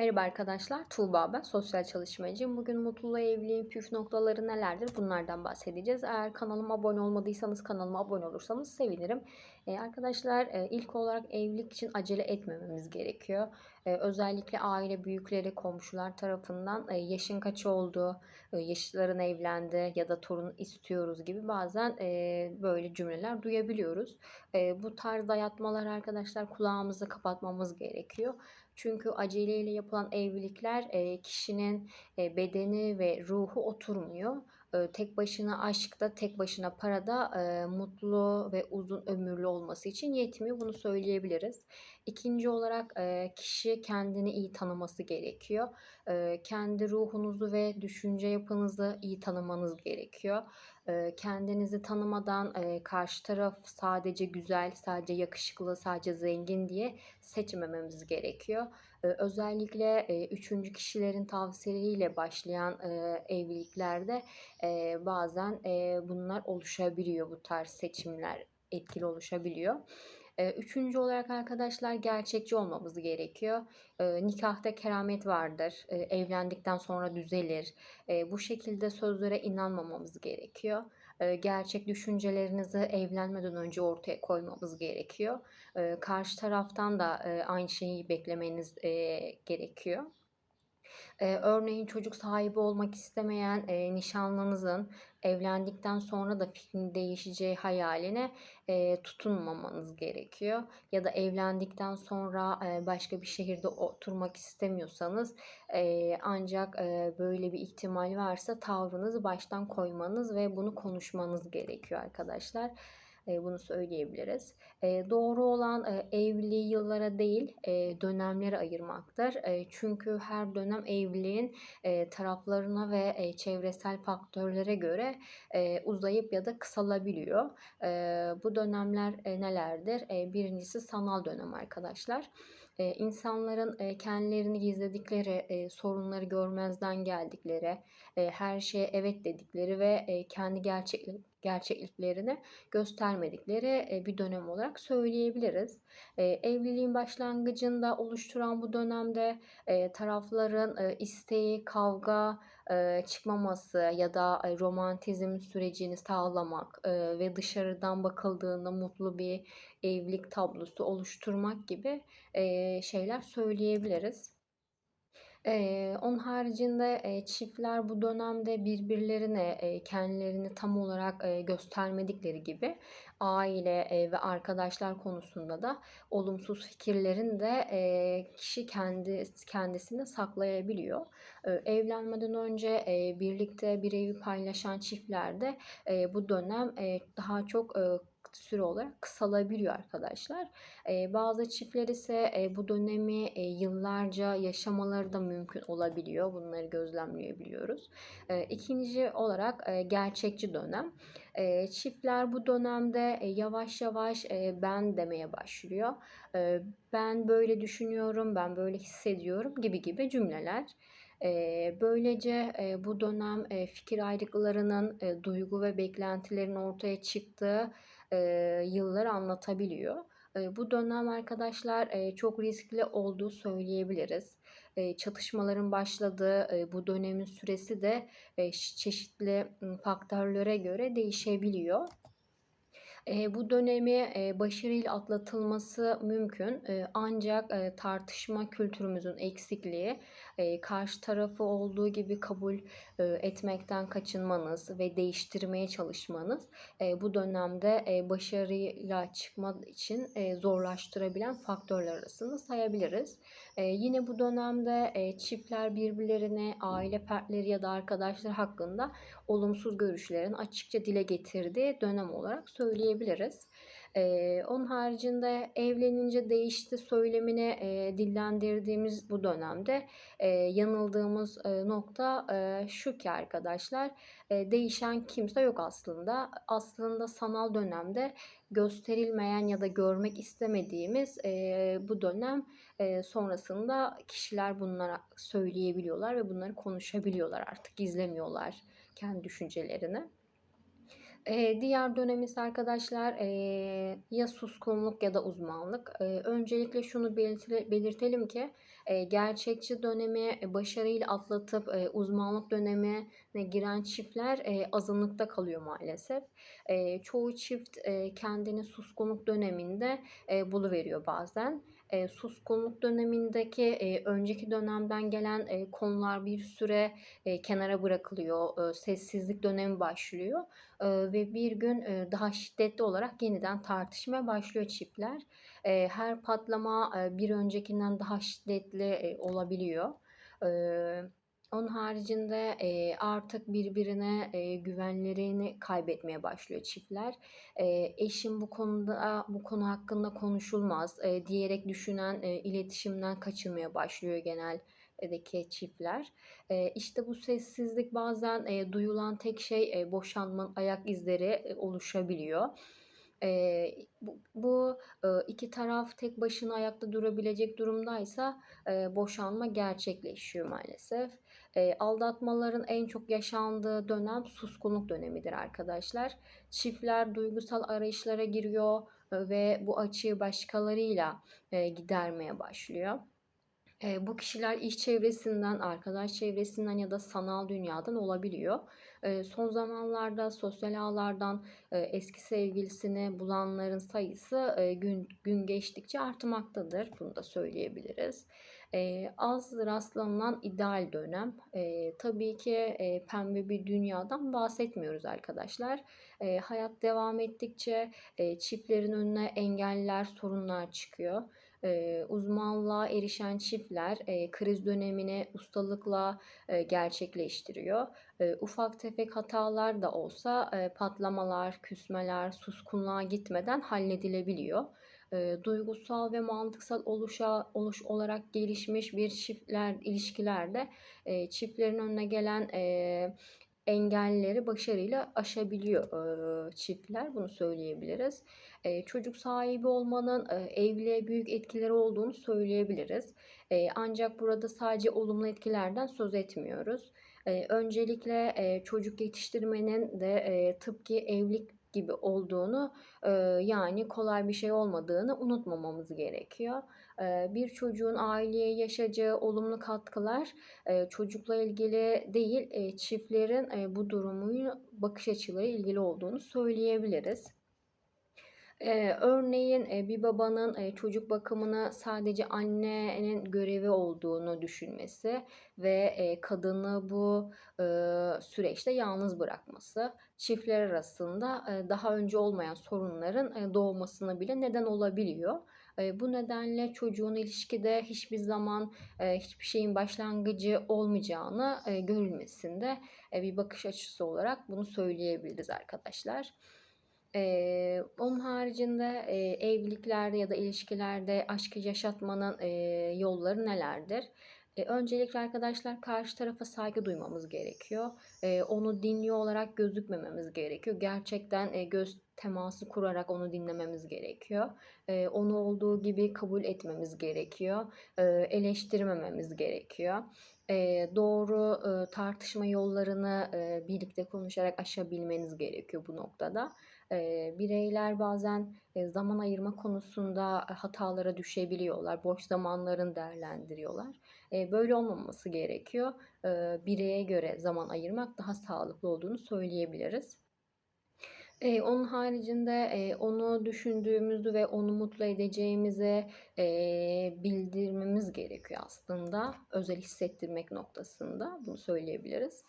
Merhaba arkadaşlar, Tuğba ben, sosyal çalışmacıyım. Bugün mutluluğa evliliğin püf noktaları nelerdir? Bunlardan bahsedeceğiz. Eğer kanalıma abone olmadıysanız kanalıma abone olursanız sevinirim. Ee, arkadaşlar e, ilk olarak evlilik için acele etmememiz gerekiyor. Ee, özellikle aile büyükleri, komşular tarafından e, yaşın kaç oldu, e, yaşlıların evlendi ya da torun istiyoruz gibi bazen e, böyle cümleler duyabiliyoruz. Bu tarz dayatmalar arkadaşlar kulağımızı kapatmamız gerekiyor. Çünkü aceleyle yapılan evlilikler e, kişinin e, bedeni ve ruhu oturmuyor. E, tek başına aşkta, tek başına parada mutlu ve uzun ömürlü olması için yetmiyor. Bunu söyleyebiliriz. İkinci olarak kişi kendini iyi tanıması gerekiyor. Kendi ruhunuzu ve düşünce yapınızı iyi tanımanız gerekiyor. Kendinizi tanımadan karşı taraf sadece güzel, sadece yakışıklı, sadece zengin diye seçmememiz gerekiyor. Özellikle üçüncü kişilerin tavsiyeleriyle başlayan evliliklerde bazen bunlar oluşabiliyor. Bu tarz seçimler etkili oluşabiliyor. Üçüncü olarak arkadaşlar gerçekçi olmamız gerekiyor. Nikahta keramet vardır. Evlendikten sonra düzelir. Bu şekilde sözlere inanmamamız gerekiyor. Gerçek düşüncelerinizi evlenmeden önce ortaya koymamız gerekiyor. Karşı taraftan da aynı şeyi beklemeniz gerekiyor. Ee, örneğin çocuk sahibi olmak istemeyen e, nişanlınızın evlendikten sonra da fikrin değişeceği hayaline e, tutunmamanız gerekiyor. Ya da evlendikten sonra e, başka bir şehirde oturmak istemiyorsanız e, ancak e, böyle bir ihtimal varsa tavrınızı baştan koymanız ve bunu konuşmanız gerekiyor arkadaşlar. E, bunu söyleyebiliriz. E, doğru olan e, evliliği yıllara değil dönemlere ayırmaktır. Çünkü her dönem evliliğin taraflarına ve çevresel faktörlere göre uzayıp ya da kısalabiliyor. Bu dönemler nelerdir? Birincisi sanal dönem arkadaşlar. İnsanların kendilerini gizledikleri, sorunları görmezden geldikleri, her şeye evet dedikleri ve kendi gerçeklik gerçekliklerini göstermedikleri bir dönem olarak söyleyebiliriz. Evliliğin başlangıcında oluşturan bu dönemde tarafların isteği, kavga çıkmaması ya da romantizm sürecini sağlamak ve dışarıdan bakıldığında mutlu bir evlilik tablosu oluşturmak gibi şeyler söyleyebiliriz. Eee, onun haricinde, eee, çiftler bu dönemde birbirlerine, eee, kendilerini tam olarak, eee, göstermedikleri gibi aile, eee, ve arkadaşlar konusunda da olumsuz fikirlerini de, eee, kişi kendi kendisinde saklayabiliyor. Eee, evlenmeden önce, eee, birlikte bir evi paylaşan çiftlerde, eee, bu dönem, eee, daha çok, eee, süre olarak kısalabiliyor arkadaşlar. E, bazı çiftler ise e, bu dönemi e, yıllarca yaşamaları da mümkün olabiliyor. Bunları gözlemleyebiliyoruz. E, ikinci olarak e, gerçekçi dönem. E, çiftler bu dönemde e, yavaş yavaş e, ben demeye başlıyor. E, ben böyle düşünüyorum, ben böyle hissediyorum gibi gibi cümleler. Böylece bu dönem fikir ayrılıklarının, duygu ve beklentilerin ortaya çıktığı e, yılları anlatabiliyor. E, bu dönem arkadaşlar e, çok riskli olduğu söyleyebiliriz. E, çatışmaların başladığı e, bu dönemin süresi de e, çeşitli faktörlere göre değişebiliyor. E, bu dönemi e, başarıyla atlatılması mümkün. E, ancak e, tartışma kültürümüzün eksikliği, e, karşı tarafı olduğu gibi kabul e, etmekten kaçınmanız ve değiştirmeye çalışmanız e, bu dönemde başarıyla çıkma için e, zorlaştırabilen faktörler arasında sayabiliriz. Yine bu dönemde çiftler birbirlerine, aile fertleri ya da arkadaşlar hakkında olumsuz görüşlerin açıkça dile getirdiği dönem olarak söyleyebiliriz. Ee, onun haricinde evlenince değişti söylemini e, dillendirdiğimiz bu dönemde e, yanıldığımız e, nokta e, şu ki arkadaşlar e, değişen kimse yok aslında. Aslında sanal dönemde gösterilmeyen ya da görmek istemediğimiz e, bu dönem e, sonrasında kişiler bunları söyleyebiliyorlar ve bunları konuşabiliyorlar artık gizlemiyorlar kendi düşüncelerini. Diğer dönem ise arkadaşlar, ya suskunluk ya da uzmanlık. Öncelikle şunu belirtelim ki, gerçekçi dönemi, eee, başarıyla atlatıp, eee, uzmanlık dönemine giren çiftler, azınlıkta kalıyor maalesef. Çoğu çift, kendini suskunluk döneminde, buluveriyor bazen. Eee, suskunluk dönemindeki, önceki dönemden gelen, konular bir süre, kenara bırakılıyor. Sessizlik dönemi başlıyor, ve bir gün, daha şiddetli olarak yeniden tartışmaya başlıyor çiftler. Eee, her patlama, eee, bir öncekinden daha şiddetli, eee, olabiliyor. Eee, onun haricinde, eee, artık birbirine, eee, güvenlerini kaybetmeye başlıyor çiftler. Eee, eşim bu konuda bu konu hakkında konuşulmaz, eee, diyerek düşünen, eee, iletişimden kaçınmaya başlıyor geneldeki çiftler. Eee, işte bu sessizlik bazen, eee, duyulan tek şey, eee, boşanmanın ayak izleri, eee, oluşabiliyor. Eee, bu bu, ııı, 2 taraf tek başına ayakta durabilecek durumdaysa, eee, boşanma gerçekleşiyor maalesef. Eee, aldatmaların en çok yaşandığı dönem suskunluk dönemidir arkadaşlar. Çiftler duygusal arayışlara giriyor, ve bu açığı başkalarıyla, eee, gidermeye başlıyor. Eee, bu kişiler iş çevresinden, arkadaş çevresinden ya da sanal dünyadan olabiliyor. Son zamanlarda sosyal ağlardan, eski sevgilisini bulanların sayısı, gün gün geçtikçe artmaktadır. Bunu da söyleyebiliriz. Az rastlanılan ideal dönem. Tabii ki, pembe bir dünyadan bahsetmiyoruz arkadaşlar. Hayat devam ettikçe, çiftlerin önüne engeller, sorunlar çıkıyor. Eee, uzmanlığa erişen çiftler, eee, kriz dönemini ustalıkla, eee, gerçekleştiriyor. Eee, ufak tefek hatalar da olsa, eee, patlamalar, küsmeler suskunluğa gitmeden halledilebiliyor. Eee, duygusal ve mantıksal oluşa oluş olarak gelişmiş bir çiftler ilişkilerde, eee, çiftlerin önüne gelen, eee, engelleri başarıyla aşabiliyor, eee, çiftler. Bunu söyleyebiliriz. Eee, çocuk sahibi olmanın, eee, evliliğe büyük etkileri olduğunu söyleyebiliriz. Eee, ancak burada sadece olumlu etkilerden söz etmiyoruz. Eee, öncelikle, eee, çocuk yetiştirmenin de, eee, tıpkı evlilik gibi olduğunu, eee, yani kolay bir şey olmadığını unutmamamız gerekiyor. Bir çocuğun aileye yaşayacağı olumlu katkılar, çocukla ilgili değil, çiftlerin, bu durumuyla bakış açılarıyla ilgili olduğunu söyleyebiliriz. Örneğin, bir babanın, çocuk bakımını sadece annenin görevi olduğunu düşünmesi ve, kadını bu, süreçte yalnız bırakması, çiftler arasında, daha önce olmayan sorunların, eee, doğmasına bile neden olabiliyor. Bu nedenle çocuğun ilişkide hiçbir zaman, hiçbir şeyin başlangıcı olmayacağını, görülmesinde, bir bakış açısı olarak bunu söyleyebiliriz arkadaşlar. Eee, onun haricinde, eee, evliliklerde ya da ilişkilerde aşkı yaşatmanın, eee, yolları nelerdir? Eee, öncelikle arkadaşlar karşı tarafa saygı duymamız gerekiyor. Eee, onu dinliyor olarak gözükmememiz gerekiyor. Gerçekten, eee, göz teması kurarak onu dinlememiz gerekiyor. Eee, onu olduğu gibi kabul etmemiz gerekiyor. Eee, eleştirmememiz gerekiyor. Eee, doğru, ııı, tartışma yollarını, eee, birlikte konuşarak aşabilmeniz gerekiyor bu noktada. Eee, bireyler bazen, eee, zaman ayırma konusunda hatalara düşebiliyorlar. Boş zamanlarını değerlendiriyorlar. Eee, böyle olmaması gerekiyor. Eee, bireye göre zaman ayırmak daha sağlıklı olduğunu söyleyebiliriz. Eee, onun haricinde, eee, onu düşündüğümüzü ve onu mutlu edeceğimizi, eee, bildirmemiz gerekiyor aslında. Özel hissettirmek noktasında bunu söyleyebiliriz.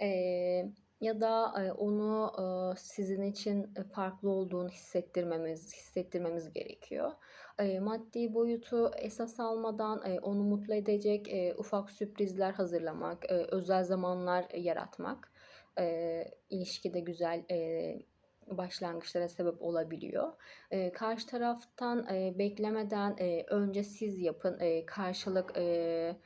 Eee, ya da, eee, onu, ııı, sizin için, farklı olduğunu hissettirmemiz hissettirmemiz gerekiyor. Eee, maddi boyutu esas almadan, eee, onu mutlu edecek, eee, ufak sürprizler hazırlamak, eee, özel zamanlar yaratmak, eee, ilişkide güzel, eee, başlangıçlara sebep olabiliyor. Eee, karşı taraftan, eee, beklemeden, eee, önce siz yapın, eee, karşılık, eee,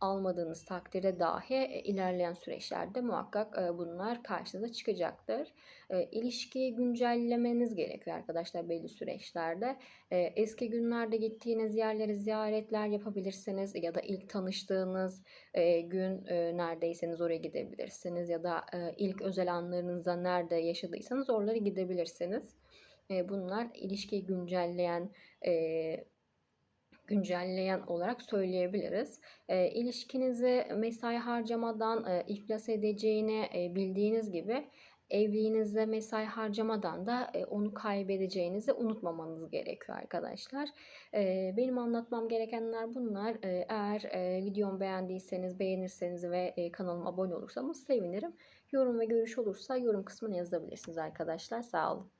almadığınız takdirde dahi e, ilerleyen süreçlerde muhakkak e, bunlar karşınıza çıkacaktır. E, ilişkiyi güncellemeniz gerekiyor arkadaşlar belli süreçlerde. Eski günlerde gittiğiniz yerleri ziyaretler yapabilirsiniz ya da ilk tanıştığınız gün neredeyseniz oraya gidebilirsiniz ya da ilk özel anlarınızda nerede yaşadıysanız oralara gidebilirsiniz. Bunlar ilişkiyi güncelleyen güncelleyen olarak söyleyebiliriz. E, ilişkinizi mesai harcamadan e, iflas edeceğini e, bildiğiniz gibi evliliğinizde mesai harcamadan da onu kaybedeceğinizi unutmamanız gerekiyor arkadaşlar. Benim anlatmam gerekenler bunlar. Eğer videomu beğendiyseniz, beğenirseniz ve kanalıma abone olursanız sevinirim. Yorum ve görüş olursa yorum kısmına yazabilirsiniz arkadaşlar. Sağ olun.